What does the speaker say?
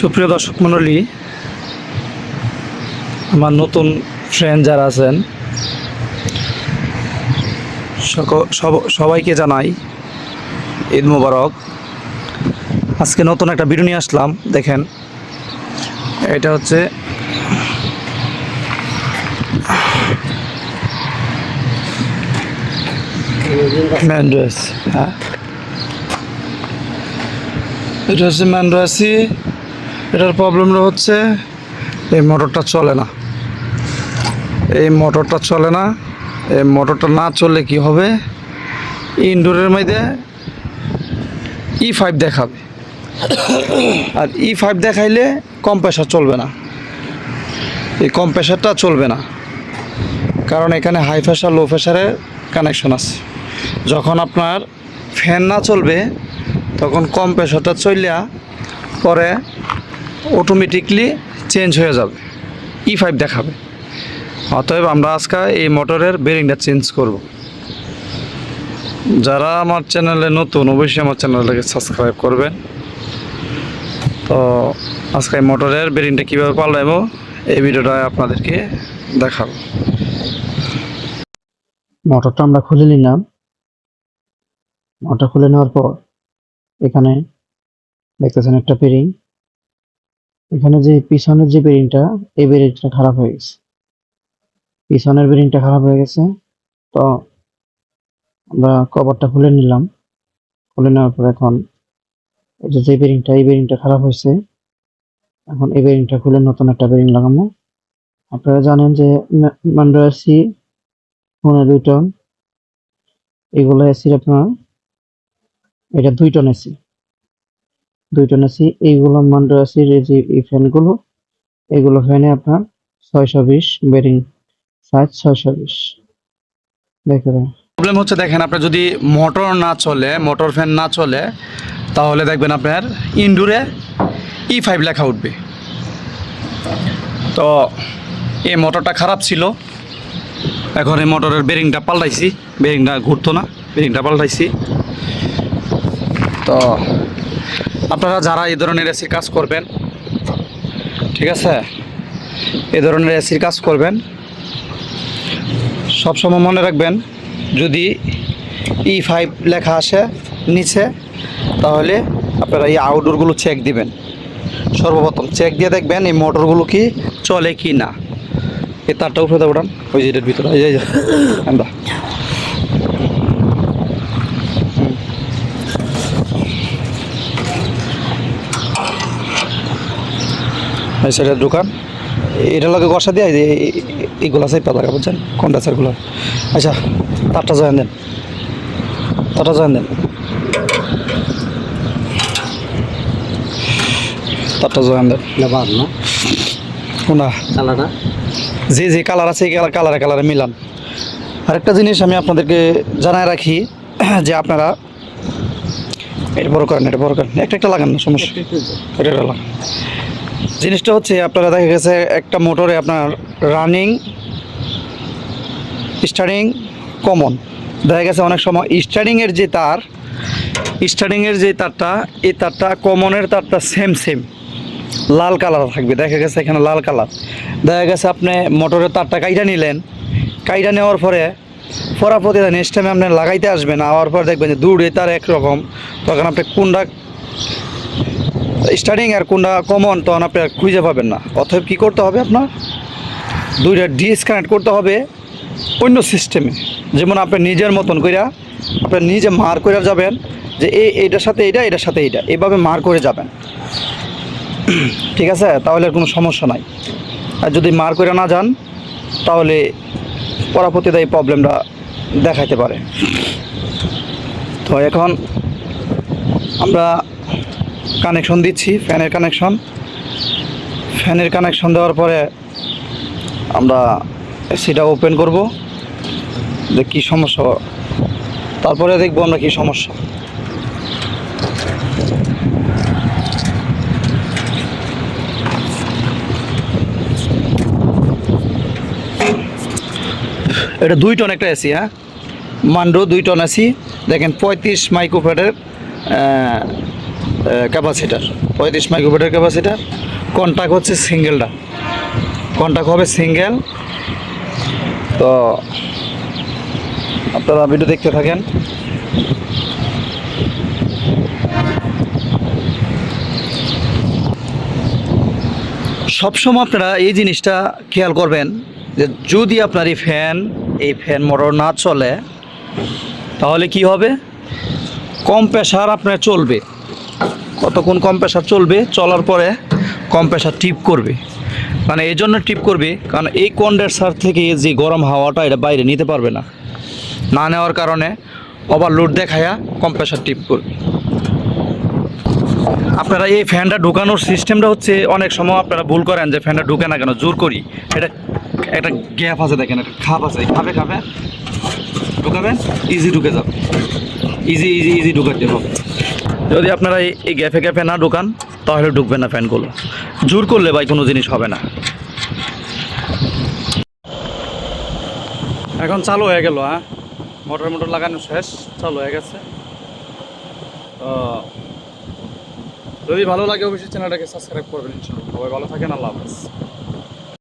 সুপ্রিয় দর্শক মণ্ডলী, আমার নতুন ফ্রেন্ড যারা আছেন সবাইকে জানাই ঈদ মুবারক। আজকে নতুন একটা ভিডিও আসলাম, দেখেন। এটা হচ্ছে ম্যান্ড্রেস হ্যাঁ। এটা হচ্ছে ম্যান্ড্রাসি এটার প্রবলেমটা হচ্ছে, এই মোটরটা চলে না। এই মোটরটা চলে না, এই মোটরটা না চললে কি হবে? ইনডোরের মধ্যে ই ফাইভ দেখাবে। আর ই ফাইভ দেখাইলে কম প্রেশার চলবে না। এই কম প্রেশারটা চলবে না। কারণ এখানে হাই প্রেশার লো প্রেশারের কানেকশন আছে। যখন আপনার ফ্যান না চলবে, তখন কম প্রেশারটা চললে পরে অটোমেটিকলি চেঞ্জ হয়ে যাবে। ই ফাইভ দেখাবে। অতএব আমরা আজকে এই মোটরের বেরিংটা চেঞ্জ করব। যারা আমার চ্যানেলে নতুন, অবশ্যই আমার চ্যানেলটাকে সাবস্ক্রাইব করবেন। তো আজকে মোটরের বেরিংটা কীভাবে পাল্টাবো এই ভিডিওটা আপনাদেরকে দেখাবো। মোটরটা আমরা খুলে নিলাম। মোটর খুলে নেওয়ার পর এখানে দেখতেছেন একটা বেরিং এখানে যে পিছনের যে বেরিংটা, এই বেরিংটা খারাপ হয়ে গেছে। পিছনের বেরিংটা খারাপ হয়ে গেছে। তো আমরা কভারটা খুলে নিলাম। খুলে নেওয়ার পর এখন এই যে বেরিংটা, এই বেরিংটা খারাপ হয়েছে। এখন এই বেরিংটা খুলে নতুন একটা বেরিং লাগাবো। আপনারা জানেন যে মান্ডাসি পনেরো দুই টন। এগুলো এসির আপনার, এটা দুই টন এসি। দুই টন এসি এইগুলো মান্ডো এসির এই ফ্যানগুলো, এগুলো ফ্যানে আপনার ছয়শো বিশ বেরিং সাইজ ছয়শো বিশ। দেখে প্রবলেম হচ্ছে দেখেন, আপনার যদি মোটর না চলে, মোটর ফ্যান না চলে, তাহলে দেখবেন আপনার ইনডোরে ই ফাইভ লেখা উঠবে। তো এই মোটরটা খারাপ ছিল। এখন এই মোটরের বেরিংটা পাল্টাইছি, বেরিংটা ঘুরতো না, বেরিংটা পাল্টাইছি। তো আপনারা যারা এই ধরনের এসির কাজ করবেন, ঠিক আছে? এ ধরনের এসির কাজ করবেন, সবসময় মনে রাখবেন, যদি ই ফাইভ লেখা আসে নিচে, তাহলে আপনারা এই আউটডোরগুলো চেক দিবেন। সর্বপ্রথম চেক দিয়ে দেখবেন এই মোটরগুলো কি চলে কি না। এই তারটা উপরে দেবো ওই যে এটার ভিতরে আমরা এই সাইডের দোকান। এটা লগে গসা দিয়ে এই- এইগুলা সাইপা লাগা বুঝছেন কন্ডাসারগুলো আচ্ছা তারটা জয়েন দেন। তারটা জয়েন দেন। তারটা জয়েন দেন। না। শোনা যে যে কালার আছে এই কালার কালারে কালারে মিলান। আরেকটা জিনিস আমি আপনাদেরকে জানায় রাখি যে আপনারা এটা বড় করেন এটা বড় করেন। একটা একটা লাগান না সমস্যা। এটা লাগান। জিনিসটা হচ্ছে আপনারা দেখা গেছে একটা মোটরে আপনার রানিং স্টার্টিং কমন। দেখা গেছে অনেক সময় স্টার্টিংয়ের যে তার স্টার্টিংয়ের যে তারটা, এই তারটা কমনের তারটা সেম সেম লাল কালার থাকবে। দেখা গেছে এখানে লাল কালার দেখা গেছে আপনি মোটরের তারটা কাইটা নিলেন। কাইটা নেওয়ার পরে পরাপতি নেক্সট টাইমে আপনি লাগাইতে আসবেন, আওয়ার পর দেখবেন যে দূরে তার একরকম। তখন আপনি কোনটা স্টার্টিং আর কোনটা কমন তখন আপনি খুঁজে পাবেন না। অতএব কী করতে হবে আপনার? দুইটা ডিসকানেক্ট করতে হবে অন্য সিস্টেমে যেমন আপনি নিজের মতন কইরা, আপনি নিজে মার করে যাবেন যে এই এইটার সাথে এইটা, এটার সাথে এইটা। এভাবে মার করে যাবেন। ঠিক আছে? তাহলে আর কোনো সমস্যা নাই। আর যদি মার করে না যান, তাহলে পরাপতিতে এই প্রবলেমটা দেখাইতে পারে। তো এখন আমরা কানেকশন দিচ্ছি ফ্যানের কানেকশন ফ্যানের কানেকশন দেওয়ার পরে আমরা এসিটা ওপেন করব, যে কী সমস্যা। তারপরে দেখব আমরা কী সমস্যা। এটা দুই টন একটা এসি হ্যাঁ? মান্ডো দুই টন এসি দেখেন পঁয়ত্রিশ মাইক্রোফ্যাটের ক্যাপাসিটার পঁয়ত্রিশ মাইক্রোভোল্টের ক্যাপাসিটার কন্ট্যাক্ট হচ্ছে সিঙ্গেলটা কন্ট্যাক্ট হবে সিঙ্গেল তো আপনারা ভিডিও দেখতে থাকেন। সবসময় আপনারা এই জিনিসটা খেয়াল করবেন যে যদি আপনার এই ফ্যান এই ফ্যান মোটর না চলে, তাহলে কি হবে? কম প্রেশার আপনার চলবে। কতক্ষণ কম প্রেশার চলবে, চলার পরে কম প্রেশার টিপ করবে। মানে এই জন্য টিপ করবে, কারণ এই কন্ডেন্সার থেকে যে গরম হাওয়াটা এটা বাইরে নিতে পারবে না। না নেওয়ার কারণে ওভারলোড দেখায়া কম প্রেশার টিপ করবে আপনারা এই ফ্যানটা ঢুকানোর সিস্টেমটা হচ্ছে অনেক সময় আপনারা ভুল করেন যে ফ্যানটা ঢুকে না কেন, জোর করি। এটা একটা গ্যাপ আছে দেখেন, একটা খাপ আছে, খাপে খাপে। ঢুকাবেন ইজি ঢুকে যাবে। ইজি ইজি ইজি ঢুকাতে হবে যদি আপনারা এই- গ্যাফে গ্যাপে না ঢুকান, তাহলে ঢুকবে না ফ্যানগুলো। জোর করলে ভাই কোনো জিনিস হবে না। এখন চালু হয়ে গেল হ্যাঁ? মোটর মোটর লাগানো শেষ, চালু হয়ে গেছে। তো যদি ভালো লাগে অবশ্যই চ্যানেলটাকে সাবস্ক্রাইব করবেন ইনশাআল্লাহ। সবাই ভালো থাকেন, আল্লাহ হাফেজ।